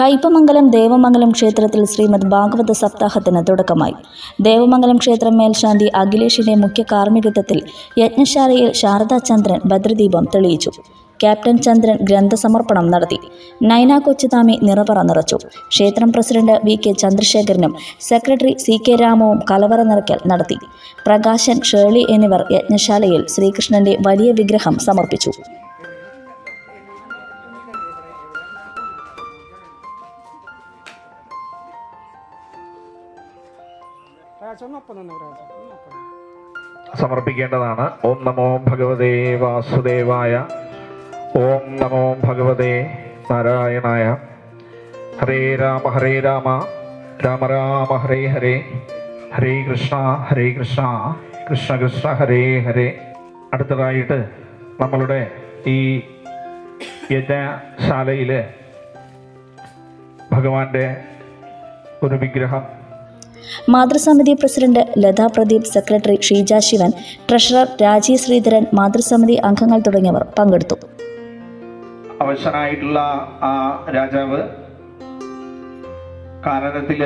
കയ്പമംഗലം ദേവമംഗലം ക്ഷേത്രത്തിൽ ശ്രീമദ് ഭാഗവത സപ്താഹത്തിന് തുടക്കമായി. ദേവമംഗലം ക്ഷേത്രം മേൽശാന്തി അഖിലേഷിന്റെ മുഖ്യ കാർമ്മികത്വത്തിൽ യജ്ഞശാലയിൽ ശാരദാ ചന്ദ്രൻ ഭദ്രദീപം തെളിയിച്ചു. ക്യാപ്റ്റൻ ചന്ദ്രൻ ഗ്രന്ഥസമർപ്പണം നടത്തി. നൈന കൊച്ചുതാമി നിറപറ നിറച്ചു. ക്ഷേത്രം പ്രസിഡന്റ് വി കെ ചന്ദ്രശേഖരനും സെക്രട്ടറി സി കെ രാമവും കലവറ നിറയ്ക്കൽ നടത്തി. പ്രകാശൻ ഷേർലി എന്നിവർ യജ്ഞശാലയിൽ ശ്രീകൃഷ്ണന്റെ വലിയ വിഗ്രഹം സമർപ്പിച്ചു. സമർപ്പിക്കേണ്ടതാണ്. ഓം നമോ ഭഗവതേ വാസുദേവായ ഓം നമോ ഭഗവതേ നാരായണായ. ഹരേ രാമ ഹരേ രാമ രാമ രാമ ഹരേ ഹരേ. ഹരേ കൃഷ്ണ ഹരേ കൃഷ്ണ കൃഷ്ണ കൃഷ്ണ ഹരേ ഹരേ. അടുത്തതായിട്ട് നമ്മളുടെ ഈ യജ്ഞശാലയിൽ ഭഗവാന്റെ ഒരു വിഗ്രഹം മാതൃസമിതി president Latha Pradeep secretary Sheeja Sivan treasurer Rajeev Sreedharan മാതൃസമിതി അംഗങ്ങൾ തുടങ്ങിയവർ പങ്കെടുത്തു. അവശനായിട്ടുള്ള ആ രാജാവ് കാനനത്തിൽ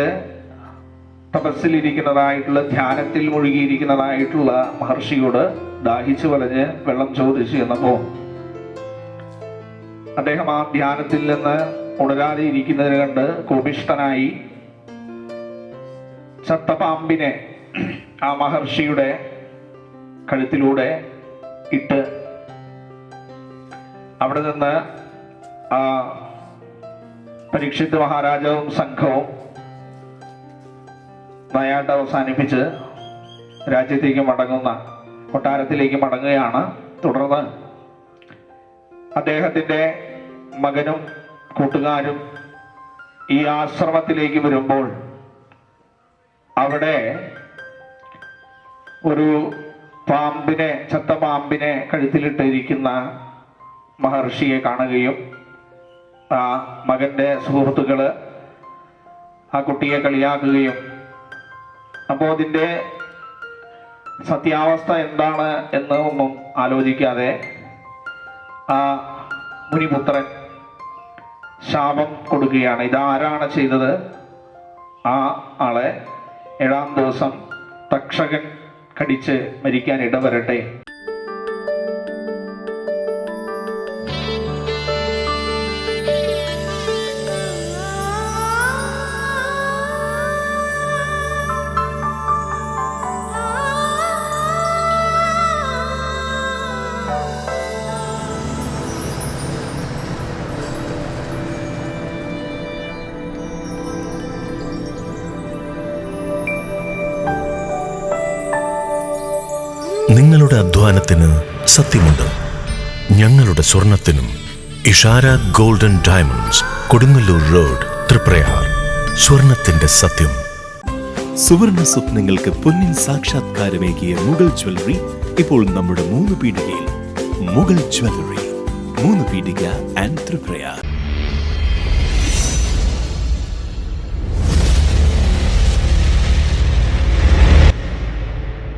തപസ്സിലിരിക്കുന്നതായിട്ടുള്ള ധ്യാനത്തിൽ മുഴുകിയിരിക്കുന്നതായിട്ടുള്ള മഹർഷിയോട് ദാഹിച്ചു വലഞ്ഞ് വെള്ളം ചോദിച്ചു എന്നപ്പോ അദ്ദേഹം ആ ധ്യാനത്തിൽ നിന്ന് ഉണരാതെ ഇരിക്കുന്നതിന് കണ്ട് കോപിഷ്ഠനായി ചത്തപാമ്പിനെ ആ മഹർഷിയുടെ കഴുത്തിലൂടെ ഇട്ട് അവിടെ നിന്ന് ആ പരീക്ഷിത് മഹാരാജാവും സംഘവും നയാട്ട് അവസാനിപ്പിച്ച് രാജ്യത്തേക്ക് മടങ്ങുന്ന കൊട്ടാരത്തിലേക്ക് മടങ്ങുകയാണ്. തുടർന്ന് അദ്ദേഹത്തിന്റെ മകനും കൂട്ടുകാരും ഈ ആശ്രമത്തിലേക്ക് വരുമ്പോൾ അവിടെ ഒരു പാമ്പിനെ ചത്ത പാമ്പിനെ കഴുത്തിലിട്ടിരിക്കുന്ന മഹർഷിയെ കാണുകയും ആ മകന്റെ സുഹൃത്തുക്കൾ ആ കുട്ടിയെ കളിയാക്കുകയും. അപ്പോൾ അതിന്റെ സത്യാവസ്ഥ എന്താണ് എന്ന് ഒന്നും ആലോചിക്കാതെ ആ മുനിപുത്രൻ ശാപം കൊടുക്കുകയാണ്. ഇതാരാണ് ചെയ്തത്? ആ ആളെ ഏഴാം ദിവസം തക്ഷകൻ കടിച്ച് മരിക്കാൻ ഇടവരട്ടെ. നിങ്ങളുടെ അധ്വാനത്തിന് സത്യമുണ്ട്. ഞങ്ങളുടെ സ്വർണത്തിനും Ishara golden diamonds Kodungallur road Thriprayar. സ്വർണത്തിന്റെ സത്യം. സുവർണ സ്വപ്നങ്ങൾക്ക് പൊന്നിൻ സാക്ഷാത്കാരമേകിയ മുഗൾ ജ്വല്ലറി ഇപ്പോൾ നമ്മുടെ മൂന്ന് പീടികയിൽ. മുഗൾ ജ്വല്ലറി മൂന്ന് പീടിക ആൻഡ് ത്രിപ്രയാർ